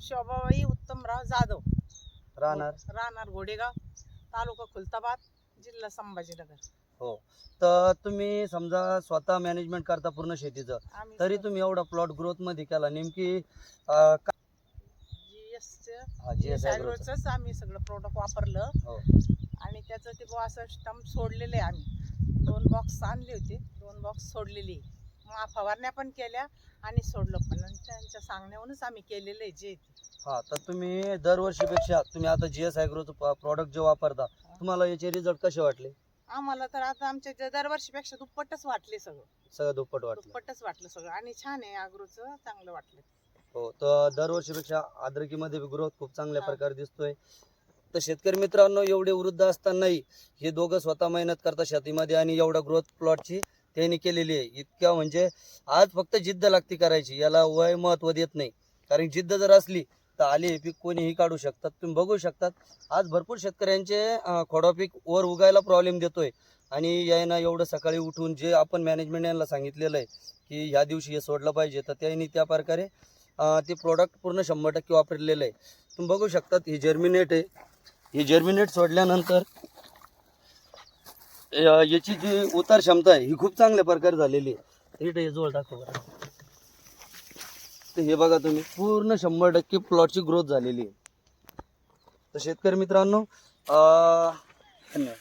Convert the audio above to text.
शोभाबाई उत्तमराव जाधव. राहणार? राहणार घोडेगाव तालुका खुलताबाद जिल्हा संभाजीनगर. हो. तर तुम्ही समजा स्वतः मॅनेजमेंट करता पूर्ण शेतीचं आम्ही तरी तुम्ही एवढा प्लॉट ग्रोथमध्ये केला. नेमकी अं, का- हा, चं. आम्ही सगळं प्रोडक्ट वापरलं. हो. आणि त्याचं ते बुवा असं स्टंप सोडलेले आहे आम्ही. दोन बॉक्स आणले होते. दोन बॉक्स सोडलेली. मग फवारण्या पण केल्या आणि सोडलं पण. आणि त्यांच्या सांगण्यावरूनच आम्ही केलेलं आहे जे. हा तर तुम्ही दरवर्षीपेक्षा तुम्ही आता जीएस ॲग्रोचं प्रॉडक्ट जे वापरता तुम्हाला याचे रिझल्ट कसे वाटले? आम्हाला तर आता आमच्या जे दरवर्षीपेक्षा दुप्पटच वाटले सगळं. सगळं दुप्पट वाटलं. दुप्पटच वाटलं सगळं. आणि छान आहे अग्रोचं चांगलं वाटलं. हो तर दरवर्षीपेक्षा अद्रकीमध्ये ग्रोथ खूप चांगल्या. प्रकारे दिसतोय. तर शेतकरी मित्रांनो एवढे वृद्ध असतानाही हे दोघं स्वतः मेहनत करतात शेतीमध्ये आणि एवढा ग्रोथ प्लॉटची त्यांनी केलेली आहे. इतक्या म्हणजे आज फक्त जिद्द लागती करायची. याला वय महत्त्व देत नाही. कारण जिद्द जर असली तर आले हे पीक कोणीही काढू शकतात. तुम्ही बघू शकतात. आज भरपूर शेतकऱ्यांचे खोडा पीक वर उगायला प्रॉब्लेम देतोय. आणि यायना एवढं सकाळी उठून जे आपण मॅनेजमेंट यांना सांगितलेलं आहे की ह्या दिवशी हे सोडलं पाहिजे तर त्यांनी त्या प्रकारे ते प्रोडक्ट पूर्ण शंभर टक्के वापरलेलं आहे. तुम्ही बघू शकतात ही जर्मिनेट आहे. ही जर्मिनेट सोडल्यानंतर अं, याची जी उतार क्षमता आहे ही खूप चांगल्या प्रकारे झालेली आहे. इथे हे जोड दाखव बरं. तर हे बघा तुम्ही पूर्ण शंभर टक्के प्लॉटची ग्रोथ झालेली आहे. तर शेतकरी मित्रांनो अं, धन्यवाद.